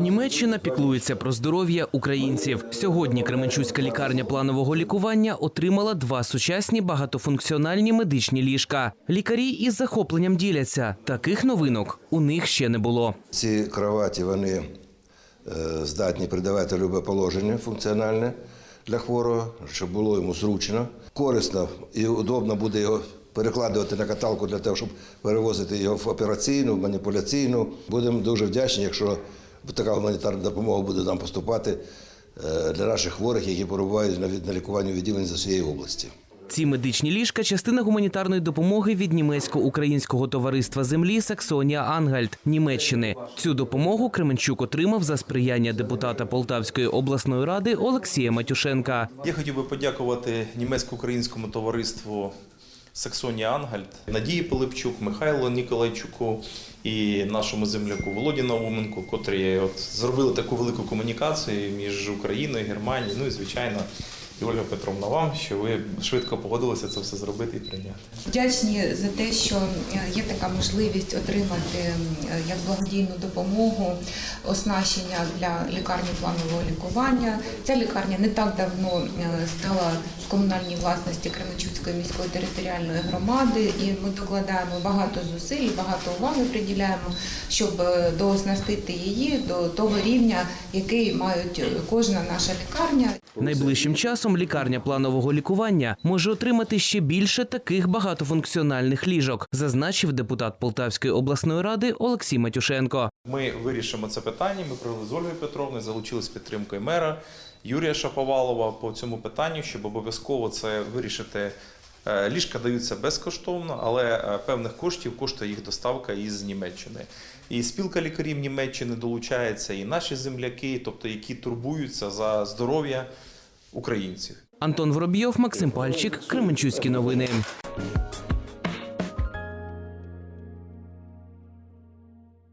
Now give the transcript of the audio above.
Німеччина піклується про здоров'я українців. Сьогодні Кременчуцька лікарня планового лікування отримала два сучасні багатофункціональні медичні ліжка. Лікарі із захопленням діляться. Таких новинок у них ще не було. Ці кроваті вони е, здатні придавати любе положення функціональне для хворого, щоб було йому зручно, корисно і удобно буде його перекладувати на каталку для того, щоб перевозити його в операційну, в маніпуляційну. Будемо дуже вдячні, якщо така гуманітарна допомога буде нам поступати е, для наших хворих, які перебувають на від- на лікуванні відділень з усієї області. Ці медичні ліжка частина гуманітарної допомоги від німецько-українського товариства землі Саксонія Ангальд Німеччини. Цю допомогу Кременчук отримав за сприяння депутата Полтавської обласної ради Олексія Матюшенка. Я хотів би подякувати німецько-українському товариству Саксонія Ангальд, Надії Пилипчук, Михайло Ніколайчуку і нашому земляку Володі Науменку, котрі от зробили таку велику комунікацію між Україною, Германією, ну і звичайно, і Ольга Петровна вам, що ви швидко погодилися це все зробити і прийняти. Вдячні за те, що е, є така можливість отримати е, як благодійну допомогу, оснащення для лікарні планового лікування. Ця лікарня не так давно е, стала в комунальній власності Кременчуцької міської територіальної громади, і ми докладаємо багато зусиль, багато уваги приділяємо, щоб дооснастити її до того рівня, який мають кожна наша лікарня. Найближчим часом лікарня планового лікування може отримати ще більше таких багатофункціональних ліжок, зазначив депутат Полтавської обласної ради Олексій Матюшенко. Ми вирішимо це питання. Ми провели з Ольгою Петровною, залучили з підтримкою мера Юрія Шаповалова по цьому питанню, щоб обов'язково це вирішити. Е, Ліжка даються безкоштовно, але е, певних коштів коштує їх доставка із Німеччини. І спілка лікарів Німеччини долучається, і наші земляки, тобто які турбуються за здоров'я українців. Антон Воробйов, Максим Пальчик, Кременчуцькі новини.